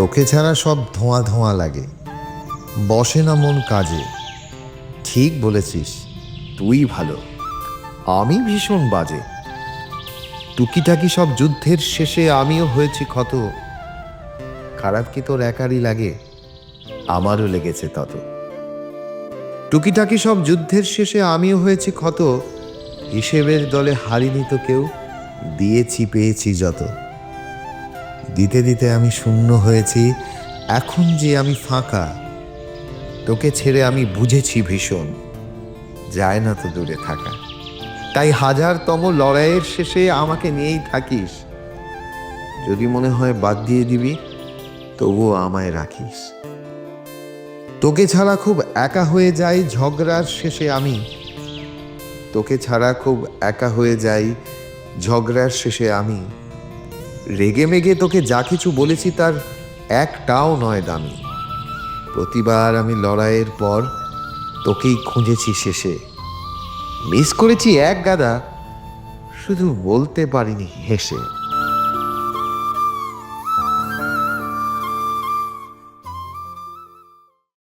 তোকে ছাড়া সব ধোঁয়া ধোঁয়া লাগে। বসে না মন কাজে। ঠিক বলেছিস, তুই ভালো। আমি ভীষণ বাজে। টুকিটাকি সব যুদ্ধের শেষে আমিও হয়েছি ক্ষত। খারাপ কি তোর একারই লাগে? আমারও লেগেছে তত। টুকিটাকি সব যুদ্ধের শেষে আমিও হয়েছি ক্ষত। হিসেবের দলে হারিনি তো কেউ। দিয়েছি, পেয়েছি যত। দিতে দিতে আমি শূন্য হয়েছি। এখন যে আমি ফাঁকা, তোকে ছেড়ে আমি বুঝেছি ভীষণ। যায় না তো দূরে থাকা। তাই হাজারতম লড়াইয়ের শেষে আমাকে নিয়েই থাকিস। যদি মনে হয় বাদ দিয়ে দিবি, তবুও আমায় রাখিস। তোকে ছাড়া খুব একা হয়ে যাই ঝগড়ার শেষে আমি। তোকে ছাড়া খুব একা হয়ে যাই ঝগড়ার শেষে আমি। রেগে মেগে তোকে যা কিছু বলেছি তার একটাও নয় দামি। প্রতিবার আমি লড়াইয়ের পর তোকেই খুঁজেছি শেষে। মিস করেছি এক গাদা, শুধু বলতে পারিনি হেসে।